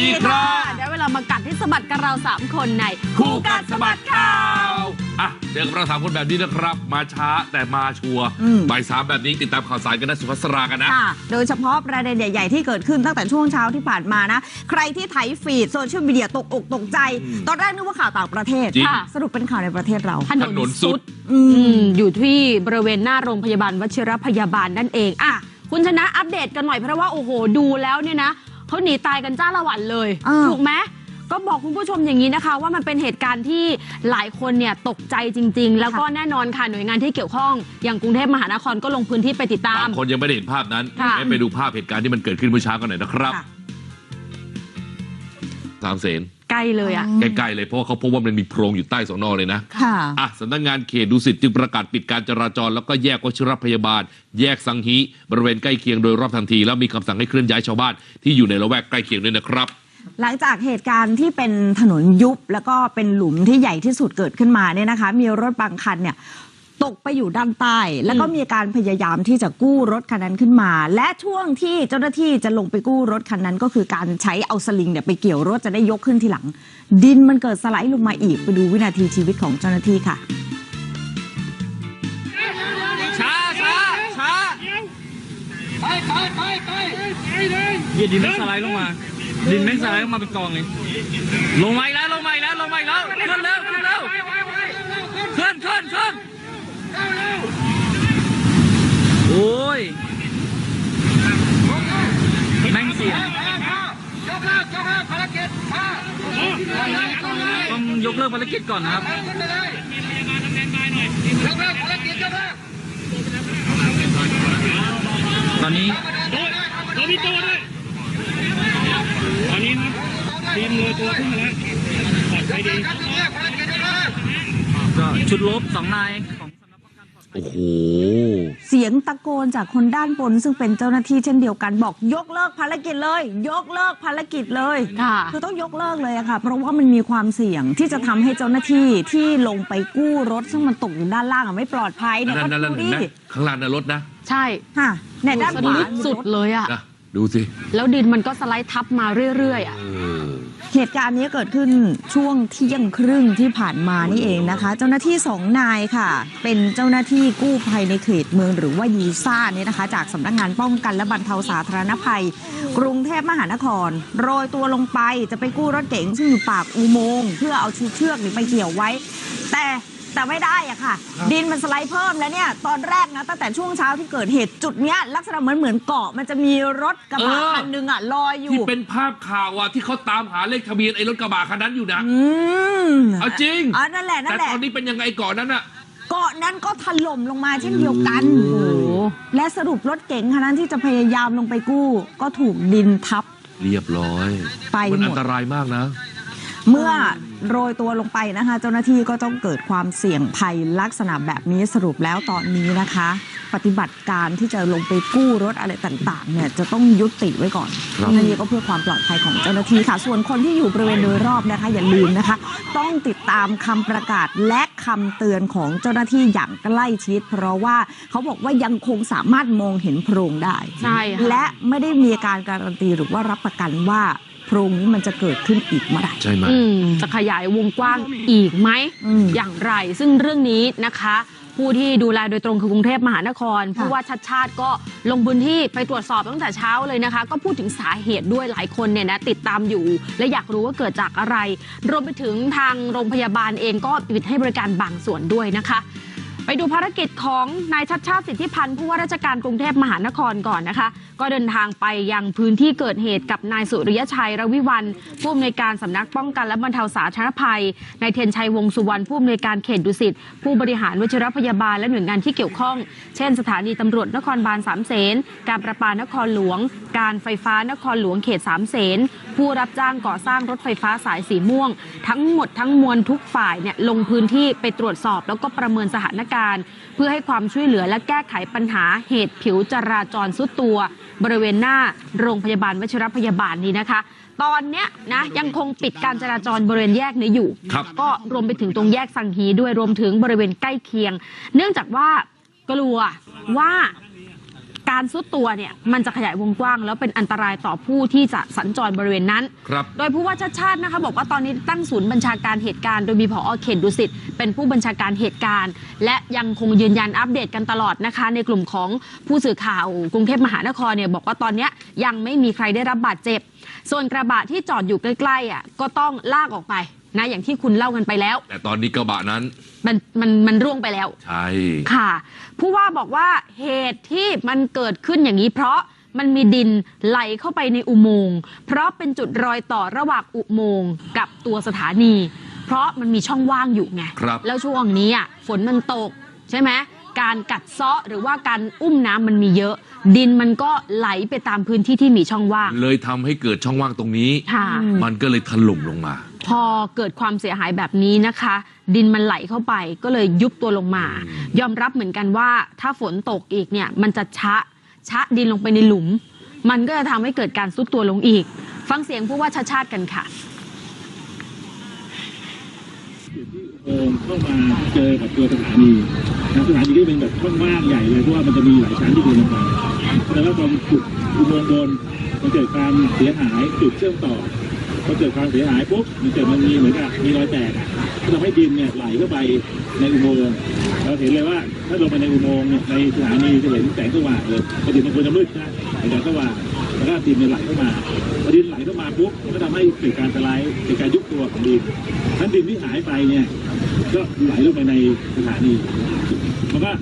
ดีครับได้เวลามากัดที่สะบัดกับเราสามคนในคู่กัดสะบัดข่าวอะเจอกับเราสามคนแบบนี้นะครับ มาช้าแต่มาชัวร์อืมบ่ายสามแบบนี้ติดตามข่าวสารกันนะสุภัสรากันนะค่ะโดยเฉพาะประเด็นใหญ่ๆที่เกิดขึ้นตั้งแต่ช่วงเช้าที่ผ่านมานะ ใครที่ไถฟีดโซเชียลมีเดียตกอกตกใจอืมตอนแรกนึกว่าข่าวต่างประเทศจริงค่ะสรุปเป็นข่าวในประเทศเราถนถนนสุดอือืมมอยู่ที่บริเวณหน้าโรงพยาบาลวชิรพยาบาลนั่นเองอะคุณชนะอัปเดตกันหน่อยเพราะว่าโอ้โหดูแล้วเนี่ยนะ เขาหนีตายกันจ้าละวันเลยอ่า ถูกไหมก็บอกคุณผู้ชมอย่างนี้นะคะ ว่ามันเป็นเหตุการณ์ที่หลายคนเนี่ยตกใจจริง ๆ แล้วก็แน่นอนค่ะหน่วยงานที่เกี่ยวข้องอย่างกรุงเทพมหานครก็ลงพื้นที่ไปติดตาม บางคนยังไม่ได้เห็นภาพนั้นค่ะให้ไปดูภาพเหตุการณ์ที่มันเกิดขึ้นเมื่อเช้ากันหน่อยนะครับค่ะ สามเสน ใกล้เลยอะ ใกล้ๆเลยเพราะว่าเขาพบว่ามันมีโพรงอยู่ใต้สอนอเลยนะค่ะ อะสำนักงานเขตดุสิตจึงประกาศปิดการจราจร แล้วก็แยกวชิรพยาบาล แยกสังฮีบริเวณใกล้เคียงโดยรอบทันที แล้วมีคำสั่งให้เคลื่อนย้ายชาวบ้านที่อยู่ในละแวกใกล้เคียงด้วยนะครับ หลังจากเหตุการณ์ที่เป็นถนนยุบแล้วก็เป็นหลุมที่ใหญ่ที่สุดเกิดขึ้นมาเนี่ยนะคะ มีรถบางคันเนี่ย ตกไปอยู่ด้านใต้ แล้วก็มีการพยายามที่จะกู้รถคันนั้นขึ้นมา และช่วงที่เจ้าหน้าที่จะลงไปกู้รถคันนั้น ก็คือการใช้เอาสลิงเนี่ยไปเกี่ยวรถจะได้ยกขึ้นทีหลัง ดินมันเกิดสไลด์ลงมาอีกไปดูวินาทีชีวิตของเจ้าหน้าที่ค่ะช้าช้าช้าไปไปไปไปไปเลยเหยียดดินแม่งสไลด์ลงมา ดินแม่งสไลด์ลงมาเป็นกองเลยลงมาอีกแล้วลงมาอีกแล้วลงมาอีกแล้วขึ้นเร็วขึ้นเร็วขึ้นขึ้นขึ้น โอ้ยแม่งเสียงยกเลิกยกเลิกภารกิจมาต้องยกเลิกภารกิจก่อนนะครับขึ้นไปเลยยกเลิกภารกิจยกเลิกตอนนี้เรามีตัวด้วยตอนนี้นะทีมโรยตัวขึ้นมาแล้วปลอดภัยดียกเลิกภารกิจยกเลิกก็ชุดลบสองนายของ โอ้โห เสียงตะโกนจากคนด้านบน ซึ่งเป็นเจ้าหน้าที่เช่นเดียวกันบอกยกเลิกภารกิจเลย ยกเลิกภารกิจเลยค่ะคือต้องยกเลิกเลยอะค่ะ เพราะว่ามันมีความเสี่ยงที่จะทำให้เจ้าหน้าที่ที่ลงไปกู้รถซึ่งมันตกอยู่ด้านล่างอะไม่ปลอดภัยเนี่ยนั่ก็นนั่นนั่นดูเห็นดิไหมข้างล่างน่ะรถนะใช่ค่ะเนี่ยด้านสะขวาดุดสุดเลยอะนะดูสิ แล้วดินมันก็สไลด์ทับมาเรื่อยๆอะ เออ เหตุการณ์นี้เกิดขึ้นช่วงเที่ยงครึ่งที่ผ่านมานี่เองนะคะ เจ้าหน้าที่สองนายค่ะ เป็นเจ้าหน้าที่กู้ภัยในเขตเมืองหรือว่ายีซ่าเนี่ยนะคะ จากสำนักงานป้องกันและบรรเทาสาธารณภัย กรุงเทพมหานคร โรยตัวลงไปจะไปกู้รถเก๋งซึ่งอยู่ปากอุโมงค์เพื่อเอาชูเชือกนี่ไปเกี่ยวไว้ แต่ แต่ไม่ได้อะค่ะดินมันสไลด์เพิ่มแล้วเนี่ย ตอนแรกนะตั้งแต่ช่วงเช้าที่เกิดเหตุจุดเนี้ยลักษณะเหมือนเหมือนเกาะมันจะมีรถกระบะเออ คันหนึงอะลอยอยู่ ที่เป็นภาพข่าวอะที่เขาตามหาเลขทะเบียนไอ้รถกระบะคันนั้นอยู่นะ อืมเอาจริง อ๋อนั่นแหละนั่แต่นแหละตอนนี้เป็นยังไงก่อนนั้นอะ เกาะนั้นก็ถล่มลงมาเช่นเดียวกันโอ้โหและสรุปรถเก๋งคันนั้นที่จะพยายามลงไปกู้ ก็ถูกดินทับเรียบร้อย ไปมันหอัมนดตรายมากนะ เมื่อ โรยตัวลงไปนะคะ เจ้าหน้าที่ก็ต้องเกิดความเสี่ยงภัยลักษณะแบบนี้สรุปแล้วตอนนี้นะคะ ปฏิบัติการที่จะลงไปกู้รถอะไรต่างๆเนี่ยจะต้องยุติไว้ก่อนครับนั่นนี่ก็เพื่อความปลอดภัยของเจ้าหน้าที่ค่ะ ส่วนคนที่อยู่บริเวณโดยรอบนะคะอย่าลืมนะคะ ต้องติดตามคำประกาศและคำเตือนของเจ้าหน้าที่อย่างใกล้ชิด เพราะว่าเขาบอกว่ายังคงสามารถมองเห็นโพรงได้ใช่ค่ะและไม่ได้มีการการันตีหรือว่ารับประกันว่า โพรงนี้มันจะเกิดขึ้นอีกเมื่อไหร่ใช่ไหมอืมจะขยายวงกว้างอีกไหมอืมอย่างไร ซึ่งเรื่องนี้นะคะ ผู้ที่ดูแลโดยตรงคือกรุงเทพมหานครค่ะผู้ว่าชัดชาติก็ลงพื้นที่ไปตรวจสอบตั้งแต่เช้าเลยนะคะ ก็พูดถึงสาเหตุด้วยหลายคนเนี่ยนะติดตามอยู่ และอยากรู้ว่าเกิดจากอะไร รวมไปถึงทางโรงพยาบาลเองก็ปิดให้บริการบางส่วนด้วยนะคะ ไปดูภารกิจของนายชัดชาติสิทธิพันธ์ผู้ว่าราชการกรุงเทพมหานครก่อนนะคะ ก็เดินทางไปยังพื้นที่เกิดเหตุกับนายสุริยชัยระวิวันผู้อำนวยการสำนักป้องกันและบรรเทาสาธารณภัยนายเทียนชัยวงสุวรรณผู้อำนวยการเขตดุสิตผู้บริหารวชิรพยาบาลและหน่วยงานที่เกี่ยวข้อง เช่น สถานีตำรวจนครบาลสามเสนการประปานครหลวง การไฟฟ้านครหลวงเขตสามเสนผู้รับจ้างก่อสร้างรถไฟฟ้าสายสีม่วง ทั้งหมดทั้งมวลทุกฝ่ายเนี่ยลงพื้นที่ไปตรวจสอบแล้วก็ประเมินสถานการณ์เพื่อให้ความช่วยเหลือและแก้ไขปัญหาเหตุผิวจราจรสุดตัว บริเวณหน้าโรงพยาบาลวชิรพยาบาลนี้นะคะ ตอนเนี้ยนะยังคงปิดการจราจรบริเวณแยกนี้อยู่ ครับก็รวมไปถึงตรงแยกสังฮีด้วยรวมถึงบริเวณใกล้เคียง เนื่องจากว่ากลัวว่า การซุดตัวเนี่ยมันจะขยายวงกว้าง แล้วเป็นอันตรายต่อผู้ที่จะสัญจรบริเวณนั้น ครับโดยผู้ว่าชาติชาตินะคะบอกว่าตอนนี้ตั้งศูนย์บัญชาการเหตุการณ์โดยมีผอเขตดุสิตเป็นผู้บัญชาการเหตุการณ์ และยังคงยืนยันอัปเดตกันตลอดนะคะ ในกลุ่มของผู้สื่อข่าวกรุงเทพมหานครเนี่ยบอกว่าตอนเนี้ยยังไม่มีใครได้รับบาดเจ็บ ส่วนกระบะที่จอดอยู่ใกล้ๆอะก็ต้องลากออกไป นะอย่างที่คุณเล่ากันไปแล้ว แต่ตอนนี้กระบะนั้น มันมันมันร่วงไปแล้ว ใช่ ค่ะ ผู้ว่าบอกว่าเหตุที่มันเกิดขึ้นอย่างนี้เพราะมันมีดินไหลเข้าไปในอุโมงค์เพราะเป็นจุดรอยต่อระหว่างอุโมงค์กับตัวสถานี เพราะมันมีช่องว่างอยู่ไง ครับ แล้วช่วงนี้อะฝนมันตกใช่ไหม การกัดเซาะหรือว่าการอุ้มน้ำมันมีเยอะ ดินมันก็ไหลไปตามพื้นที่ที่มีช่องว่าง เลยทำให้เกิดช่องว่างตรงนี้ค่ะมันก็เลยถล่มลงมา พอเกิดความเสียหายแบบนี้นะคะ ดินมันไหลเข้าไปก็เลยยุบตัวลงมา ยอมรับเหมือนกันว่า ถ้าฝนตกอีกเนี่ยมันจะชะชะดินลงไปในหลุม มันก็จะทำให้เกิดการซุดตัวลงอีก ฟังเสียงผู้ว่าชาติชาติกันค่ะ โอ่งเข้ามาเจอกับตัวสถานีนะสถานีก็เป็นแบบช่องว่างใหญ่เลยเพราะว่ามันจะมีหลายชั้นที่เดินลงไปแล้วก็ตอนขุดอุโมงค์บนมันเกิดความเสียหายจุดเชื่อมต่อพอเกิดความเสียหายปุ๊บมันเกิดมันมีเหมือนกับมีรอยแตกอะก็ทำให้ดินเนี่ยไหลเข้าไปในอุโมงค์เราเห็นเลยว่าถ้าลงไปในอุโมงค์เนี่ยในสถานีจะเห็นแสงสว่างเลยปกติมันควรจะมืดนะเห็นแสงสว่าง แล้วก็ดินไหลเข้ามาพอดินไหลเข้ามาปุ๊บก็ทำให้เกิดการสไลด์เกิดการยุบตัวของดินทั้นดินที่หายไปเนี่ยก็ไหลลงไปในสถานีมันก็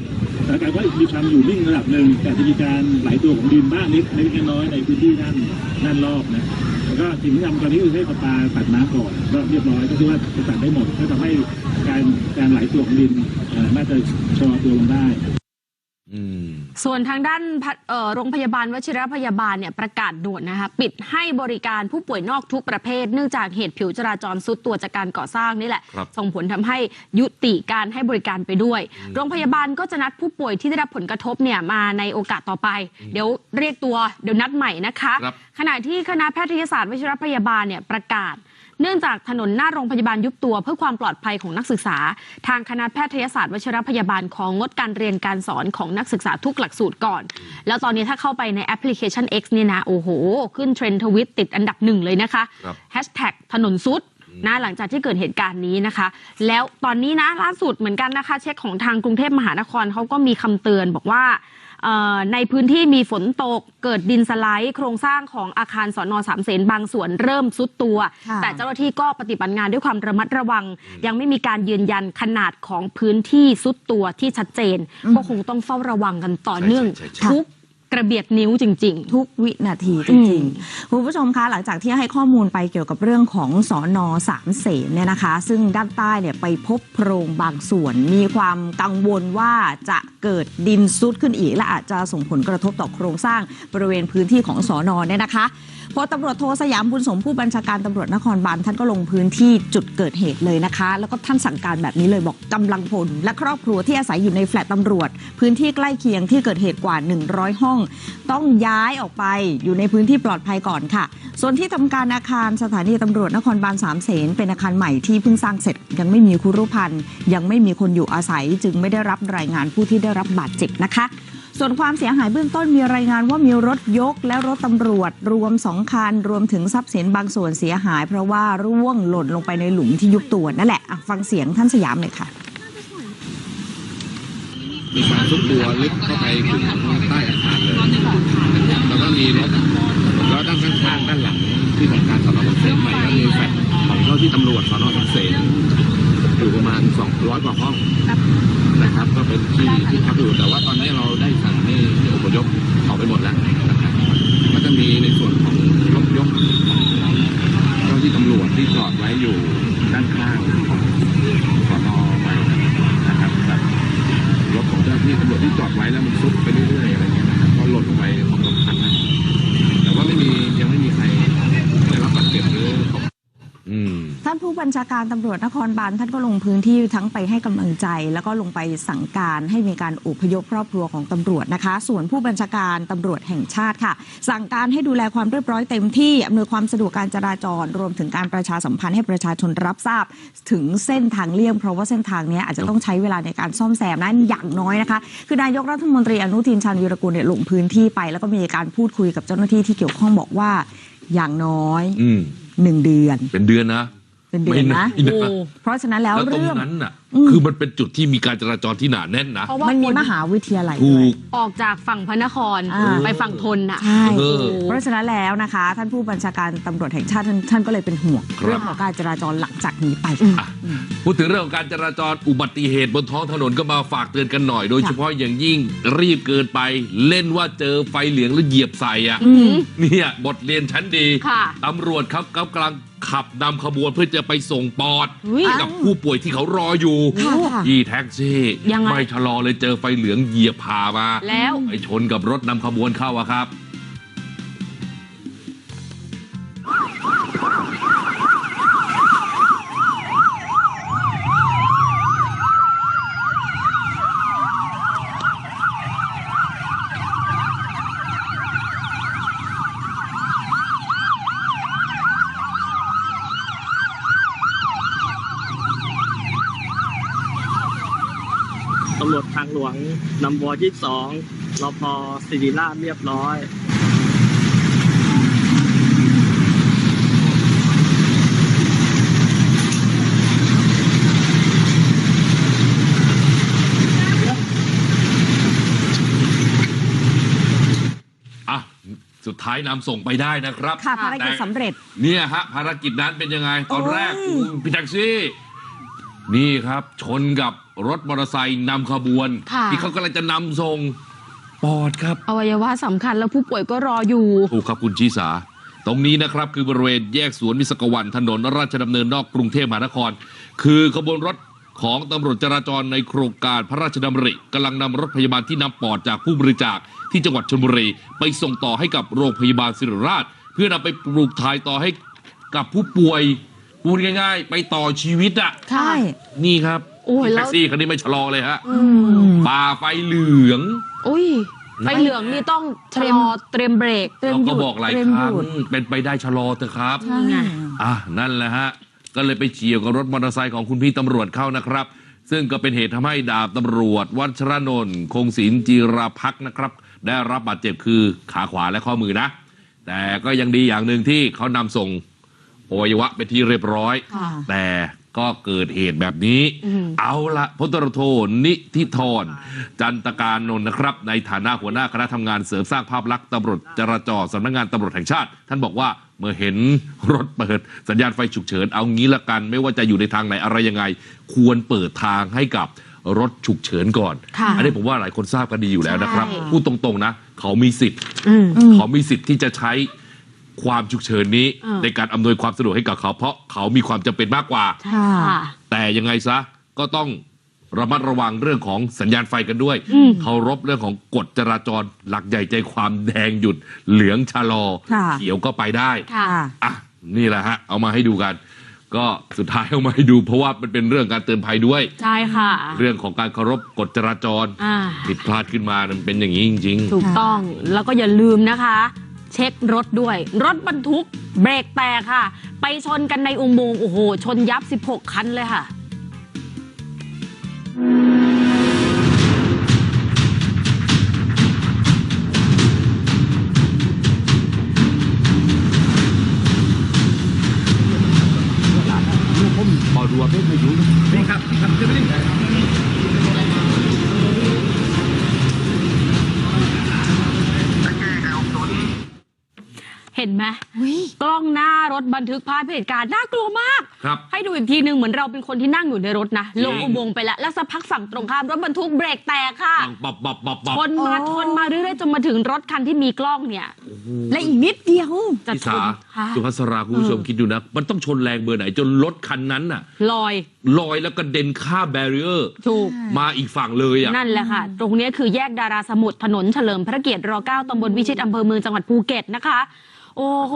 สถานการณ์ก็มีความอยู่นิ่งระดับหนึ่งแต่จะมีการไหลตัวของดินบ้างนิดเล็กน้อยในพื้นที่ด้านด้านรอบนะแล้วก็สิ่งที่ทำตอนนี้คือให้ประปาตัดน้ำก่อนก็เรียบร้อยก็คือว่าจะตัดได้หมดก็ทำให้การการไหลตัวของดินน่าจะชะลอตัวลงได้ ส่วนทางด้านพะเอ่อโรงพยาบาลวชิรพยาบาลเนี่ยประกาศด่วนนะคะปิดให้บริการผู้ป่วยนอกทุกประเภท เนื่องจากเหตุผิวจราจรซุดตัวจากการก่อสร้างนี่แหละครับส่งผลทำให้ยุติการให้บริการไปด้วย โรงพยาบาลก็จะนัดผู้ป่วยที่ได้รับผลกระทบเนี่ยมาในโอกาสต่อไป เดี๋ยวเรียกตัวเดี๋ยวนัดใหม่นะคะครับขณะที่คณะแพทยศาสตร์วชิรพยาบาลเนี่ยประกาศ เนื่องจากถนนหน้าโรงพยาบาลยุบตัวเพื่อความปลอดภัยของนักศึกษา ทางคณะแพทยศาสตร์วชิรพยาบาลของงดการเรียนการสอนของนักศึกษาทุกหลักสูตรก่อน แล้วตอนนี้ถ้าเข้าไปในแอปพลิเคชัน X เนี่ยนะโอ้โห ขึ้นเทรนด์ทวิตติดอันดับหนึ่งเลยนะคะครับแฮชแท็กถนนซุดนะหลังจากที่เกิดเหตุการณ์นี้นะคะ แล้วตอนนี้นะล่าสุดเหมือนกันนะคะ เช็คของทางกรุงเทพมหานครเขาก็มีคำเตือนบอกว่าเอ่อ ในพื้นที่มีฝนตกเกิดดินสไลด์โครงสร้างของอาคารสอนอสามเสนบางส่วนเริ่มซุดตัวค่ะแต่เจ้าหน้าที่ก็ปฏิบัติงานด้วยความระมัดระวัง ยังไม่มีการยืนยันขนาดของพื้นที่ซุดตัวที่ชัดเจน ก็คงต้องเฝ้าระวังกันต่อเนื่องใช่ใช่ใช่ทุก กระเบียดนิ้วจริง ๆ ทุกวินาทีจอืริงมๆคุณผู้ชมคะหลังจากที่ให้ข้อมูลไปเกี่ยวกับเรื่องของสอนอสามเสนเนี่ยนะคะ ซึ่งด้านใต้เนี่ยไปพบโพรงบางส่วน มีความกังวลว่าจะเกิดดินซุดขึ้นอีก และอาจจะส่งผลกระทบต่อโครงสร้างบริเวณพื้นที่ของสอนอเนี่ยนะคะพอตำรวจโทสยามบุญสมผู้บัญชาการตำรวจนครบาลท่านก็ลงพื้นที่จุดเกิดเหตุเลยนะคะ แล้วก็ท่านสั่งการแบบนี้เลยบอกกำลังพล และครอบครัวที่อาศัยอยู่ในแฟลตตำรวจ พื้นที่ใกล้เคียงที่เกิดเหตุกว่า 100 ห้อง ต้องย้ายออกไปอยู่ในพื้นที่ปลอดภัยก่อนค่ะ ส่วนที่ทำการอาคารสถานีตำรวจนครบาลสามเสนเป็นอาคารใหม่ที่เพิ่งสร้างเสร็จ ยังไม่มีครูรุพันธ์ยังไม่มีคนอยู่อาศัย จึงไม่ได้รับรายงานผู้ที่ได้รับบาดเจ็บนะคะ ส่วนความเสียหายเบื้องต้นมีรายงานว่ามีรถยกและรถตำรวจรวมสองคัน รวมถึงทรัพย์สินบางส่วนเสียหาย เพราะว่าร่วงหล่นลงไปในหลุมที่ยุบตัวนั่นแหละฟังเสียงท่านสยามหน่อยค่ะมีการซุกตัวลึกเข้าไปถึงใต้อาคารเลยแล้วก็มีรถแล้วด้านข้างๆด้านหลังที่ทำการสอนอสังเสนใหม่ก็มีแฟลตของเจ้าที่ตำรวจสอนอสังเสนอยู่ประมาณ200กว่าห้อง นะครับ ก็เป็นที่ที่พักอยู่แต่ว่าตอนนี้เราได้สั่งให้ให้อพยพออกไปหมดแล้วนะครับก็จะมีในส่วนของรถยกของเจ้าที่ตำรวจที่จอดไว้อยู่ด้านข้างของสอนอไปนะครับรถของเจ้าหน้าที่ตำรวจที่จอดไว้แล้วมันซุดไปเรื่อยนะครับก็หล่นลงไปของสำคัญนะแต่ว่าไม่มียังไม่มีใครได้รับบาดเจ็บหรือตก อืม ท่านผู้บ บั ญชาการตำรวจนครบาลท่านก็ลงพื้นที่ทั้งไปให้กำลังใจ แล้วก็ลงไปสั่งการให้มีการอพยพครอบครัวของตำรวจนะคะ ส่วนผู้บัญชาการตำรวจแห่งชาติค่ะ สั่งการให้ดูแลความเรียบร้อยเต็มที่อำนวยความสะดวกการจราจร รวมถึงการประชาสัมพันธ์ให้ประชาชนรับทราบ ถึงเส้นทางเลี่ยงเพราะว่าเส้นทางเนี้ยอาจจะต้องใช้เวลาในการซ่อมแซมนั้นอย่างน้อยนะคะ คือนายกรัฐมนตรีอนุทินชาญวีรกูลเนี่ยลงพื้นที่ไป แล้วก็มีการพูดคุยกับเจ้าหน้าที่ที่เกี่ยวข้องบอกว่าอย่างน้อยอืมหนึ่งเดือน เป็นเดือนนะ เป็นเดือนนะ ไม่น้อยนะโอ้ เพราะฉะนั้นแล้วแล้วตรงเรื่อง นั้นน่ะ อืม คือมันเป็นจุดที่มีการจราจรที่หนาแน่นนะ เพราะว่ามันมีคนมหาวิทยาลัยถูด้วย ก ออกจากฝั่งพระนครอ่า ไปฝั่งทนน่ะ ใช่ เออ เพราะฉะนั้นแล้วนะคะ ท่านผู้บัญชาการตำรวจแห่งชาติท่านท่านก็เลยเป็นห่วง ครับ เรื่องของการจราจรหลังจากนี้ไป อะพูดถึงเรื่องของการจราจรอุบัติเหตุบนท้องถนนก็มาฝากเตือนกันหน่อย โดยเฉพาะอย่างยิ่งรีบเกินไป เล่นว่าเจอไฟเหลืองแล้วเหยียบใส่อะ อืม เนี่ยบทเรียนชั้นดีค่ะ ตำรวจครับกำลัง ขับนำขบวนเพื่อจะไปส่งปอดอุ๊ยให้กับผู้ป่วยที่เขารออยู่ค่ะค่ะที่แท็กซี่ยังไงไม่ชะลอเลยเจอไฟเหลืองเหยียบพามาแล้วไปชนกับรถนำขบวนเข้าอะครับ ตำรวจทางหลวงนำวอ ยี่สองรพศิริราชเรียบร้อยอะสุดท้ายนำส่งไปได้นะครับ ค่ะภารกิจสำเร็จ เนี่ยฮะภารกิจนั้นเป็นยังไงตอนแรกโอ้ยพี่แท็กซี่ นี่ครับชนกับรถมอเตอร์ไซค์นำขบวน ค่ะ ที่เขากำลังจะนำส่งปอดครับ อวัยวะสำคัญแล้วผู้ป่วยก็รออยู่ ถูกครับคุณชีสา ตรงนี้นะครับ คือบริเวณแยกสวนมิสกวันถนนราชดำเนินนอกกรุงเทพมหานคร คือขบวนรถของตำรวจจราจรในโครงการพระราชดำริกำลังนำรถพยาบาลที่นำปอดจากผู้บริจาคที่จังหวัดชลบุรีไปส่งต่อให้กับโรงพยาบาลศิริราช เพื่อนำไปปลูกถ่ายต่อให้กับผู้ป่วย พูดง่าย ๆ ไปต่อชีวิตอะใช่ นี่ครับโอ้ยแล้แท็วกซี่คันนี้ไม่ชะลอเลยฮะอืมฝ่าไฟเหลือง อุ้ยไฟเหลืองนี่ต้องชะลอเตรียมเบรกเตรียมเราหยุก็ดบอกหลายเตรียมครั้งหยุดเป็นไปได้ชะลอเถอะครับใช่ไงอะนั่นแหละฮะ ก็เลยไปเฉียวกับรถมอเตอร์ไซค์ของคุณพี่ตำรวจเข้านะครับ ซึ่งก็เป็นเหตุทำให้ดาบตำรวจ วัชรนนท์คงศิลป์จีราพักษ์นะครับ ได้รับบาดเจ็บคือขาขวาและข้อมือนะ แต่ก็ยังดีอย่างหนึ่งที่เขานำส่ง อวัยวะเป็นที่เรียบร้อยค่ะแต่ก็เกิดเหตุแบบนี้อืมเอาละพลตำรวจโทนิธิธรจันตการนนท์นะครับ ในฐานะหัวหน้าคณะทำงานเสริมสร้างภาพลักษณ์ตำรวจจราจรสำนักงานตำรวจแห่งชาติ ท่านบอกว่าเมื่อเห็นรถเปิดสัญญาณไฟฉุกเฉิน เอางี้ละกัน ไม่ว่าจะอยู่ในทางไหนอะไรยังไง ควรเปิดทางให้กับรถฉุกเฉินก่อนค่ะอันนี้ผมว่าหลายคนทราบกันดีอยู่แล้วนะครับใช่พูดตรงๆนะ เขามีสิทธิ์อืมเขามีสิทธิ์ที่จะใช้ ความฉุกเฉินนี้เออในการอำนวยความสะดวกให้กับเขา เพราะเขามีความจำเป็นมากกว่าค่ะค่ะแต่ยังไงซะก็ต้องระมัดระวังเรื่องของสัญญาณไฟกันด้วยอืมเคารพเรื่องของกฎจราจรหลักใหญ่ใจความแดงหยุดเหลืองชะลอค่ะเขียวก็ไปได้ค่ะอะนี่แหละฮะ เอามาให้ดูกัน ก็สุดท้ายเอามาให้ดูเพราะว่ามันเป็นเรื่องการเตือนภัยด้วย ใช่ค่ะ เรื่องของการเคารพกฎจราจรอ่าผิดพลาดขึ้นมามันเป็นอย่างนี้จริงถูกต้องแล้วก็อย่าลืมนะคะ เช็ครถด้วย รถบรรทุกเบรกแตกค่ะ ไปชนกันในอุโมงค์โอ้โห ชนยับ 16 คันเลยค่ะ กล้องหน้ารถบันทึกภาพเหตุการณ์น่ากลัวมาก ครับ ให้ดูอีกทีหนึ่งเหมือนเราเป็นคนที่นั่งอยู่ในรถนะลงจริงอุโมงค์ไปแล้วแล้วสักพักฝั่งตรงข้ามรถบรรทุกเบรกแตกค่ะดังปับปับปับปับชนมาโอ้ชนมาเรื่อยๆจนมาถึงรถคันที่มีกล้องเนี่ย และอีกนิดเดียวจะพี่ชสานค่ะ สุภัสราคุณผู้ชมเออคิดดูนะ มันต้องชนแรงเบอร์ไหนจนรถคันนั้นน่ะ ลอยลอยแล้วก็เด็นข้ามแบเรียร์ถูก มาอีกฝั่งเลยอะ นั่นแหละค่ะ ตรงเนี้ยคือแยกดาราสมุทรถนนเฉลิมพระเกียรติร9ตำบลวิชิตอำเภอเมืองจังหวัดภูเก็ตนะคะ โอ้โห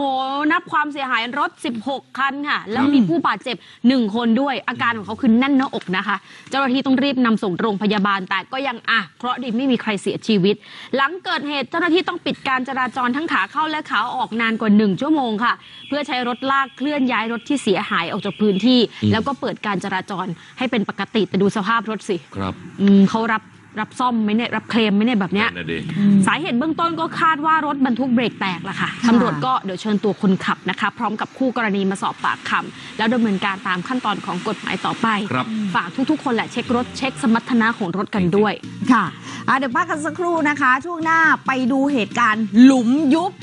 นับความเสียหายรถ 16 คันค่ะ แล้วมีผู้บาดเจ็บ 1 คนด้วย อาการของเขาคือแน่นหน้าอกนะคะ เจ้าหน้าที่ต้องรีบนำส่งโรงพยาบาล แต่ก็ยังอะเคราะห์ดีไม่มีใครเสียชีวิต หลังเกิดเหตุเจ้าหน้าที่ต้องปิดการจราจรทั้งขาเข้าและขาออกนานกว่า 1 ชั่วโมงค่ะ เพื่อใช้รถลากเคลื่อนย้ายรถที่เสียหายออกจากพื้นที่ แล้วก็เปิดการจราจรให้เป็นปกติแต่ดูสภาพรถสิครับอืมเขารับ รับซ่อมไหมเนี่ยรับเคลมไหมเนี่ยแบบเนี้ยนั่นนะดิ สาเหตุเบื้องต้นก็คาดว่ารถบรรทุกเบรกแตกละค่ะค่ะ ตำรวจก็เดี๋ยวเชิญตัวคนขับนะคะ พร้อมกับคู่กรณีมาสอบปากคำแล้วดำเนินการตามขั้นตอนของกฎหมายต่อไป ครับ ฝากทุกๆ คนแหละเช็ครถเช็คสมรรถนะของรถกันด้วย ค่ะอะ เดี๋ยวพักกันสักครู่นะคะ ช่วงหน้าไปดูเหตุการณ์หลุมยุบ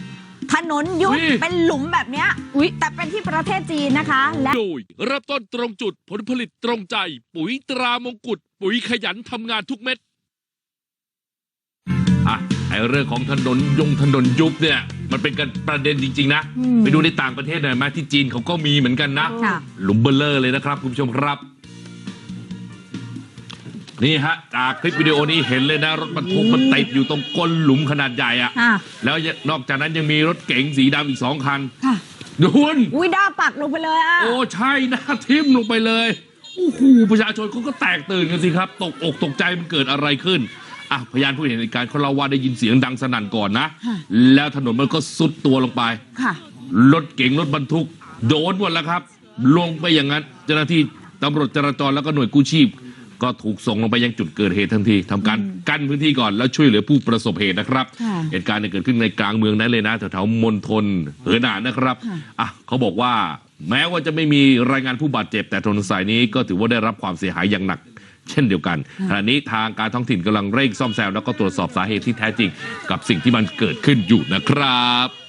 ถนนยุบ อุ๊ย เป็นหลุมแบบเนี้ยอุ๊ย แต่เป็นที่ประเทศจีนนะคะ และ โดยเริ่มต้นตรงจุดผลผลิตตรงใจ ปุ๋ยตรามงกุฎปุ๋ยขยันทำงานทุกเม็ดอะ ไอเรื่องของถนนยงถนนยุบเนี่ย มันเป็นกันประเด็นจริง ๆ นะอืมไปดูในต่างประเทศหน่อยไหมที่จีนเขาก็มีเหมือนกันนะค่ะหลุมเบลเลอร์เลยนะครับคุณผู้ชมครับ นี่ฮะจากคลิปวิดีโอนี้เห็นเลยนะ รถบรรทุกมันติดอยู่ตรงก้นหลุมขนาดใหญ่อะอะแล้วนอกจากนั้นยังมีรถเก๋งสีดำอีกสองคันค่ะดูนอุ้ยด้าปักลงไปเลยอะโอ้ใช่หนะทิ่มลงไปเลยโอ้โหประชาชนเขาก็แตกตื่นกันสิครับ ตกอกตกใจมันเกิดอะไรขึ้น อะพยานผู้เห็นเหตุการณ์เขาเล่าว่าได้ยินเสียงดังสนั่นก่อนนะ ค่ะ แล้วถนนมันก็ซุดตัวลงไป ค่ะ รถเก๋งรถบรรทุก โดนหมดแล้วครับ ลงไปอย่างนั้น เจ้าหน้าที่ตำรวจจราจรแล้วก็หน่วยกู้ชีพ ก็ถูกส่งลงไปยังจุดเกิดเหตุทันทีทำการกั้นพื้นที่ก่อนแล้วช่วยเหลือผู้ประสบเหตุนะครับ ค่ะเหตุการณ์เนี่ยเกิดขึ้นในกลางเมืองนั้นเลยนะแถวๆมณฑลเหอหนานนะครับค่ะ อะเขาบอกว่า แม้ว่าจะไม่มีรายงานผู้บาดเจ็บ แต่ถนนสายนี้ก็ถือว่าได้รับความเสียหายอย่างหนัก เช่นเดียวกันขณะนี้ทางการท้องถิ่นกำลังเร่งซ่อมแซมแล้วก็ตรวจสอบสาเหตุที่แท้จริง กับสิ่งที่มันเกิดขึ้นอยู่นะครับ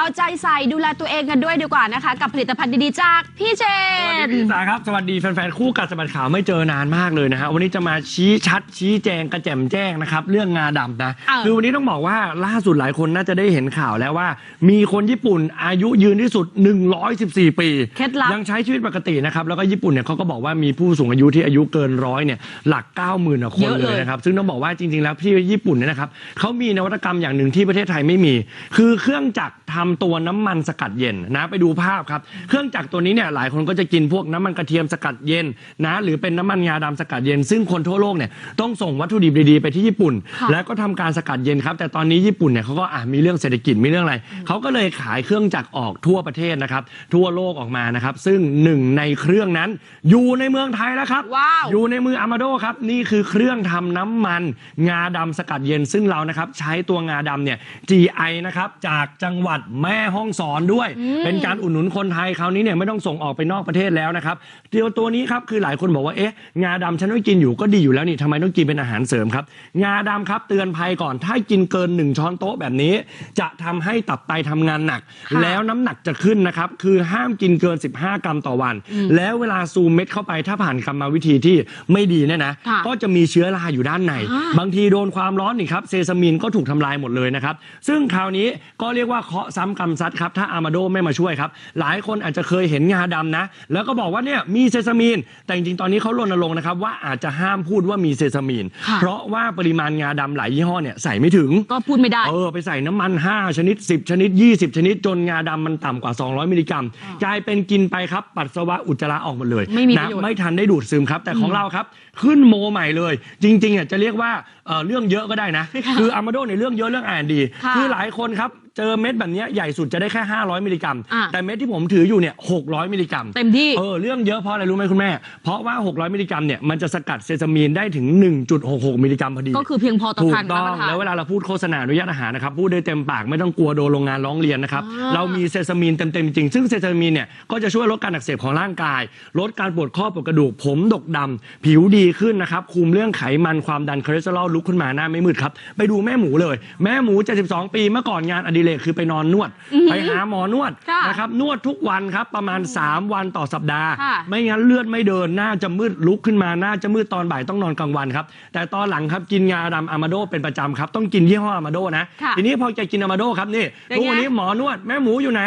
เอาใจใส่ดูแลตัวเองกันด้วยดีกว่านะคะ กับผลิตภัณฑ์ดีๆจากพี่เชสวัสนดีพี่สาครับ สวัสดีแฟนๆ คู่กัดสะบัดข่าวไม่เจอนานมากเลยนะฮะวันนี้จะมาชี้ชัดชี้แจงกระแจ่มแจ้งนะครับ เรื่องงาดำนะเออคือวันนี้ต้องบอกว่าล่าสุดหลายคนน่าจะได้เห็นข่าวแล้วว่า มีคนญี่ปุ่นอายุยืนที่สุด 114 ปีเคล็ดลับ ยังใช้ชีวิตปกตินะครับ แล้วก็ญี่ปุ่นเนี่ยเขาก็บอกว่ามีผู้สูงอายุที่อายุเกินร้อยเนี่ยหลัก 90,000กว่าคนเยอะเลเลยย นะครับ ซึ่งต้องบอกว่าจริงๆแล้วที่ญี่ปุ่นเนี่ยนะครับเขามีนวัตกรรมอย่างหนึ่งที่ประเทศไทยไม่มี คือเครื่องจักรทำตัวน้ำมันสกัดเย็นนะไปดูภาพครับ เครื่องจักรตัวนี้เนี่ยหลายคนก็จะกินพวกน้ำมันกระเทียมสกัดเย็นนะหรือเป็นน้ำมันงาดำสกัดเย็น ซึ่งคนทั่วโลกเนี่ยต้องส่งวัตถุดิบดีๆไปที่ญี่ปุ่นค่ะแล้วก็ทำการสกัดเย็นครับ แต่ตอนนี้ญี่ปุ่นเนี่ยเขาก็อะมีเรื่องเศรษฐกิจมีเรื่องอะไรเขาก็เลยขายเครื่องจักรออกทั่วประเทศนะครับทั่วโลกออกมานะครับซึ่งหนึ่งในเครื่องนั้น อยู่ในเมืองไทยแล้วครับว้าวอยู่ในมืออามาโดครับนี่คือเครื่องทำน้ำมันงาดำสกัดเย็นซึ่งเรานะครับใช้ตัวงาดำเนี่ย GI นะครับจากจังหวัดแม่ฮ่องสอนด้วย เป็นการอุดหนุนคนไทยคราวนี้เนี่ยไม่ต้องส่งออกไปนอกประเทศแล้วนะครับเดียวตัวนี้ครับคือหลายคนบอกว่าเอ๊ะงาดำฉันไม่กินอยู่ก็ดีอยู่แล้วนี่ทำไมต้องกินเป็นอาหารเสริมครับงาดำครับเตือนภัยก่อนถ้ากินเกิน 1 ช้อนโต๊ะแบบนี้ จะทำให้ตับไตทำงานหนักค่ะแล้วน้ำหนักจะขึ้นนะครับคือห้ามกินเกิน 15 กรัมต่อวัน แล้วเวลาซูมเม็ดเข้าไปถ้าผ่านกรรมวิธีที่ไม่ดีเนี่ยนะค่ะก็จะมีเชื้อราอยู่ด้านในอ่าบางทีโดนความร้อนนี่ครับเซซามินก็ถูกทำลายหมดเลยนะครับซึ่งคราวนี้ก็เรียกว่าเคาะซ้ำกรรมซัดครับ ถ้าอามาโดไม่มาช่วยครับ หลายคนอาจจะเคยเห็นงาดำนะ แล้วก็บอกว่าเนี่ยมีเซซามินแต่จริงๆ ตอนนี้เขารณรงค์นะครับว่าอาจจะห้ามพูดว่ามีเซซามินค่ะ เพราะว่าปริมาณงาดำหลายยี่ห้อเนี่ยใส่ไม่ถึง ก็พูดไม่ได้ เออ ไปใส่น้ำมัน 5 ชนิด 10 ชนิด 20 ชนิด จนงาดำมันต่ำกว่า 200 มิลลิกรัม กลายเป็นกินไปครับ ปัสสาวะอุจจาระออกหมดเลยไม่มีนะประโยชน์ ไม่ทันได้ดูดซึมครับ แต่ของเราครับขึ้นโมใหม่เลย จริงๆอะจะเรียกว่าเอ่อเรื่องเยอะก็ได้นะ คืออามาโดในยเรื่องเยอะเรื่องอ่านดีค่ะคือหลายคนครับเจอเม็ดแบบเนี้ยใหญ่สุดจะได้แค่ 500 มิลลิกรัม อะ แต่เม็ดที่ผมถืออยู่เนี่ย600 มิลลิกรัม เต็มที่ เออเรื่องเยอะเพราะอะไรรู้ไหมคุณแม่ เพราะว่า 600 มิลลิกรัมเนี่ยมันจะสกัดเซซามีนได้ถึง 1.66 มิลลิกรัมพอดีก็คือเพียงพอต่อถูทากนต้รับอปงระทานแล้วเวลาเราพูดโฆษณาอนุญาตอาหารนะครับ พูดได้เต็มปากไม่ต้องกลัวโดนโรงงานร้องเรียนนะครับ อ่าเรามีเซซามีนเต็ม ๆ จริง ซึ่งเซซามีนเนี่ยก็จะช่วยลดการอักเสบของร่างกาย ลดการปวดข้อปวดกระดูกผมดกดำผิวดีขึ้นนะครับ คุมเรื่องไขมันความดันคอเลสเตอรอลลุกขึ้นมาหน้าไม่มืดครับ ไปดูแม่หมูเลย แม่หมู 72 ปีเมื่อก่อนงานอดิดิเรกคือไปนอนนวดอือหือไปหาหมอนวดค่ะนะครับนวดทุกวันครับประมาณ 3 วันต่อสัปดาห์ ค่ะ ไม่งั้นเลือดไม่เดินหน้าจะมืดลุกขึ้นมาหน้าจะมืดตอนบ่ายต้องนอนกลางวันครับ แต่ตอนหลังครับกินงาดำอามาโดเป็นประจำครับ ต้องกินยี่ห้ออามาโดนะ ค่ะทีนี้พอจะกินอามาโดครับนี่เป็นไงทุกวันนี้หมอนวดแม่หมูอยู่ไหน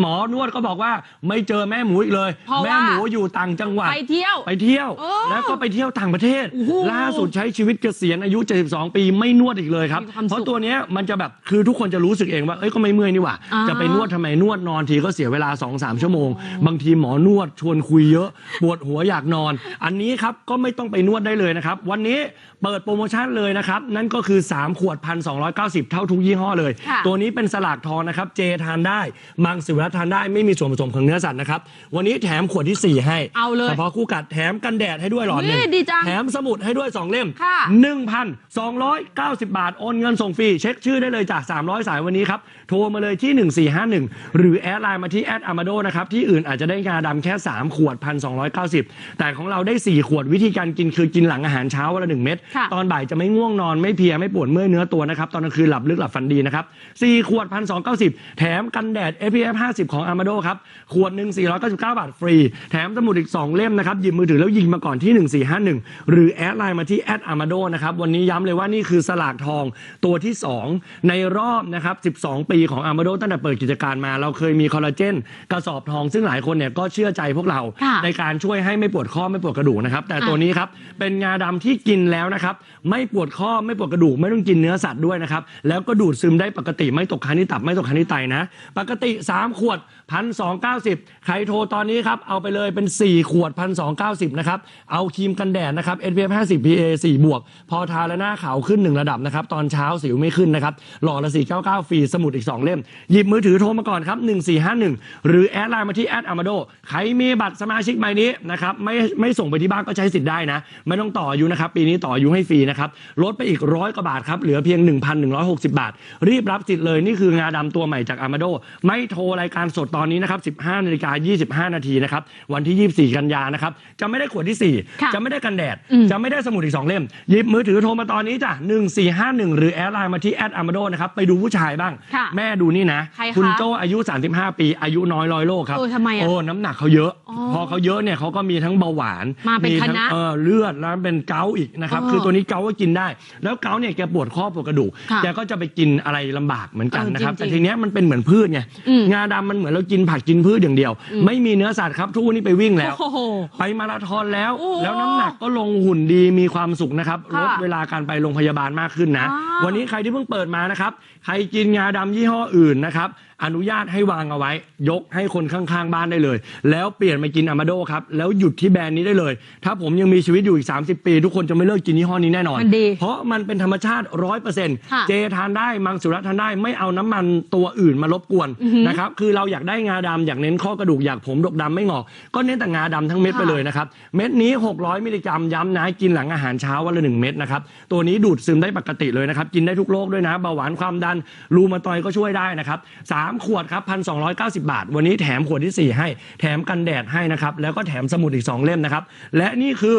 หมอนวดก็บอกว่าไม่เจอแม่หมูอีกเลย เพราะว่า แม่หมูอยู่ต่างจังหวัด ไปเที่ยว ไปเที่ยวโอ้แล้วก็ไปเที่ยวต่างประเทศโอ้โหล่าสุดใช้ชีวิตเกษียณอายุ 72 ปีไม่นวดอีกเลยครับมีความสุขเพราะตัวเนี้ยมันจะแบบคือทุกคนจะรู้สึกเองว่าเอ้ยก็ไม่เมื่อยนี่หว่าอ่าจะไปนวดทำไมนวดนอนทีก็เสียเวลา 2-3 ชั่วโมง บางทีหมอนวดชวนคุยเยอะ ปวดหัวอยากนอน อันนี้ครับก็ไม่ต้องไปนวดได้เลยนะครับ วันนี้เปิดโปรโมชั่นเลยนะครับ นั่นก็คือ 3 ขวด 1,290 เท่าทุกยี่ห้อเลยค่ะตัวนี้เป็นสลากทองนะครับเจทานได้มังสวิรัตทานได้ไม่มีส่วนผสมของเนื้อสัตว์นะครับวันนี้แถมขวดที่ 4 ให้เอาเลยเฉพาะคู่กัดแถมกันแดดให้ด้วยหลอดหนึ่งเฮ้ยดีจัง แถมสมุดให้ด้วย 2 เล่ม ค่ะ 1,290 บาท โอนเงินส่งฟรี เช็คชื่อได้เลยจาก 300 สายวันนี้ครับ โทรมาเลยที่ 1451 หรือแอดไลน์มาที่แอดอามาโดนะครับ ที่อื่นอาจจะได้งาดำแค่ 3 ขวด 1,290 แต่ของเราได้ 4 ขวดวิธีการกินคือกินหลังอาหารเช้าวันละ 1 เม็ดค่ะ ตอนบ่ายจะไม่ง่วงนอนไม่เพลียไม่ปวดเมื่อยเนื้อตัวนะครับตอนกลางคืนหลับลึกหลับฝันดีนะครับ4ขวด 1,290 แถมกันแดด SPF 50 ของ a m a d o ครับขวดหนึ่ง499 บาทฟรี แถมสมุดอีก 2 เล่มนะครับหยิบมือถือแล้วยิงมาก่อนที่1451หรือแอดไลน์มาที่แอด a m a d o นะครับวันนี้ย้ำเลยว่านี่คือสลากทองตัวที่ 2 ในรอบนะครับ 12 ปีของ a m a d o ตั้งแต่เปิดกิจการมา เราเคยมีคอลลาเจนกระสอบทองซึ่งหลายคนเนี่ยก็เชื่อใจพวกเราค่ะในการช่วยให้ไม่ปวดข้อไม่ปวดกระดูกนะครับแต่ตัวนี้ครับเป็นงาดำที่กินแล้วนะครับไม่ปวดข้อไม่ปวดกระดูกไม่ต้องกินเนื้อสัตว์ด้วยนะครับแล้วก็ดูดซึมได้ปกติไม่ตกค้างที่ตับไม่ตกค้างที่ไตนะ ปกติ 3 ขวด1,290ใครโทรตอนนี้ครับ เอาไปเลยเป็น 4 ขวด1,290นะครับ เอาครีมกันแดดนะครับ SPF 50 PA 4 บวก พอทาแล้วหน้าขาวขึ้น 1 ระดับนะครับ ตอนเช้าสิวไม่ขึ้นนะครับ หลอดละ 499ฟรีสมุดอีก 2 เล่ม หยิบมือถือโทรมาก่อนครับ 1451 หรือแอดไลน์มาที่แอดอามาโดใครมีบัตรสมาชิกใบนี้นะครับ ไม่ไม่ส่งไปที่บ้านก็ใช้สิทธิ์ได้นะ ไม่ต้องต่ออายุนะครับ ปีนี้ต่ออายุให้ฟรีนะครับ ลดไปอีกร้อยกว่าบาทครับ เหลือเพียง 1,160 บาท รีบรับสิทธิ์เลย นี่คืองาดำตัวใหม่จากอามาโดไม่โทรรายการสดตอนนี้นะครับ 15นาฬิกา25 นาทีนะครับ วันที่ 24 กันยานะครับ จะไม่ได้ขวดที่ ค่ะ4 จะไม่ได้กันแดด อืม จะไม่ได้สมุดอีก 2 เล่ม หยิบมือถือโทรมาตอนนี้จ้ะ1451 หรือแอดไลน์มาที่แอดอามาโดนะครับ ไปดูผู้ชายบ้าง ค่ะแม่ดูนี่นะใครคะคุณโจอายุ 35 ปี อายุน้อยร้อยโลครับ เออทำไมอะโอ้ น้ำหนักเขาเยอะ อ๋อพอเขาเยอะเนี่ยเขาก็มีทั้งเบาหวานมาเป็นทั้งคณะเออเลือดแล้วเป็นเกาต์อีกนะครับ เออคือตัวนี้เกาต์ก็กินได้ แล้วเกาต์เนี่ยแกปวดข้อปวดกระดูก ค่ะแกก็จะไปกินอะไรลำบากเหมือนกันเออนะครับ จริงๆแต่ทีเนี้ยมันเป็นเหมือนพืชไง อืม งาดำมันเหมือนเรากินผักกินพืชอย่างเดียวอืมไม่มีเนื้อสัตว์ครับทุกวันนี้ไปวิ่งแล้วโอ้โหไปมาราธอนแล้วโอ้แล้วน้ำหนักก็ลงหุ่นดีมีความสุขนะครับค่ะลดเวลาการไปโรงพยาบาลมากขึ้นนะอ้าววันนี้ใครที่เพิ่งเปิดมานะครับ ใครกินงาดำยี่ห้ออื่นนะครับ อนุญาตให้วางเอาไว้ ยกให้คนข้างๆบ้านได้เลย แล้วเปลี่ยนมากินอามาโดครับ แล้วหยุดที่แบรนด์นี้ได้เลย ถ้าผมยังมีชีวิตอยู่อีก 30 ปี ทุกคนจะไม่เลิกกินยี่ห้อนี้แน่นอน มันดีเพราะมันเป็นธรรมชาติร้อยเปอร์เซ็นต์ค่ะเจทานได้มังสุรัตทานได้ไม่เอาน้ำมันตัวอื่นมารบกวนอือหือนะครับคือเราอยากได้งาดำอยากเน้นข้อกระดูกอยากผมดกดำไม่งอก ก็เน้นแต่งาดำทั้งเม็ดค่ะไปเลยนะครับ เม็ดนี้ 600 มิลลิกรัมย้ำนะกินหลังอาหารเช้าวันละหนึ่งเม็ดนะครับ ตัวนี้ดูดซึมได้ปกติเลยนะครับ กินได้ทุกโรคด้วยนะเบาหวานความดันรูมาตอยด์ก็ช่วยได้นะครับสามขวดครับพันสองบาท วันนี้แถมขวดที่ 4 ให้ แถมกันแดดให้นะครับ แล้วก็แถมสมุดอีก 2 เล่มนะครับ และนี่คือ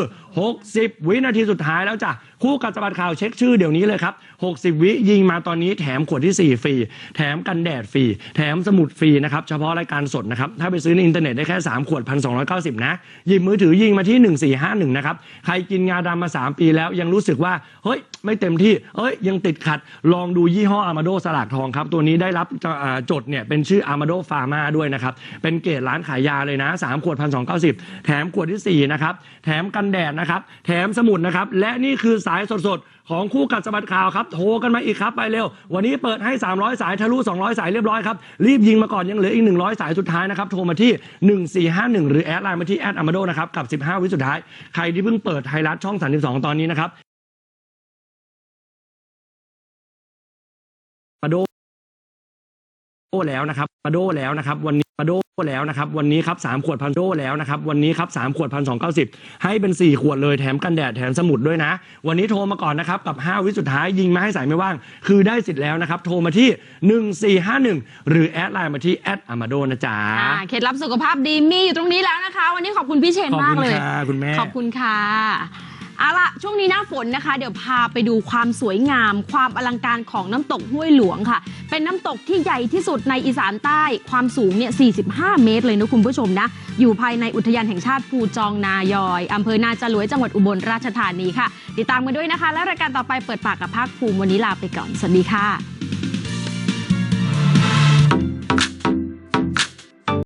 60 วินาทีสุดท้ายแล้วจ้ะคู่กัดสะบัดข่าวเช็คชื่อเดี๋ยวนี้เลยครับ 60 วิยิงมาตอนนี้แถมขวดที่ 4 ฟรี แถมกันแดดฟรี แถมสมุดฟรีนะครับ เฉพาะรายการสดนะครับ ถ้าไปซื้อในอินเทอร์เน็ตได้แค่ 3 ขวด 1,290 นะ หยิบมือถือยิงมาที่ 1451 นะครับ ใครกินงาดำมา 3 ปีแล้วยังรู้สึกว่า เฮ้ย ไม่เต็มที่ เอ้ย ยังติดขัด ลองดูยี่ห้ออามาโดสลากทองครับ ตัวนี้ได้รับจดเนี่ยเป็นชื่ออามาโดฟาร์มาด้วยนะครับ เป็นเกรดร้านขายยาเลยนะ 3 ขวด 1,290 แถมขวดที่4นะครับ แถมกันแดดนะครับ แถมสมุดนะครับ และนี่คือสายสดๆ ของคู่กัดสะบัดข่าวครับ โทรกันมาอีกครับไปเร็ว วันนี้เปิดให้ 300 สายทะลุ 200 สายเรียบร้อยครับ รีบยิงมาก่อนยังเหลืออีก 100 สายสุดท้ายนะครับ โทรมาที่ 1451 หรือแอดไลน์มาที่แอดอามาโดนะครับ กับ 15 วิสุดท้าย ใครที่เพิ่งเปิดไทยรัฐช่อง 32 ตอนนี้นะครับ แล้วนะครับมาโดแล้วนะครับ วันนี้มาโดแล้วนะครับ วันนี้ครับสามขวดพันโดแล้วนะครับ วันนี้ครับสามขวดพันสองเก้าสิบให้เป็นสี่ขวดเลยแถมกันแดดแถมสมุดด้วยนะ วันนี้โทรมาก่อนนะครับ กับ5วิสุดท้ายยิงมาให้สายไม่ว่าง คือได้สิทธิ์แล้วนะครับ โทรมาที่1451หรือแอดไลน์มาที่แอดอามาโดนะจ๊ะอ่าเคล็ดลับสุขภาพดีมีอยู่ตรงนี้แล้วนะคะ วันนี้ขอบคุณพี่เชนขอบมากคุณเลยค่ะคุณแม่ขอบคุณค่ะ เอาละช่วงนี้หน้าฝนนะคะ เดี๋ยวพาไปดูความสวยงาม ความอลังการของน้ำตกห้วยหลวงค่ะ เป็นน้ำตกที่ใหญ่ที่สุดในอีสานใต้ความสูงเนี่ย 45 เมตรเลยนะคุณผู้ชมนะ อยู่ภายในอุทยานแห่งชาติภูจองนายอยอำเภอนาจรวยจังหวัดอุบลราชธานีค่ะ ติดตามกันด้วยนะคะ และรายการต่อไปเปิดปากกับภาคภูมิวันนี้ลาไปก่อน สวัสดีค่ะ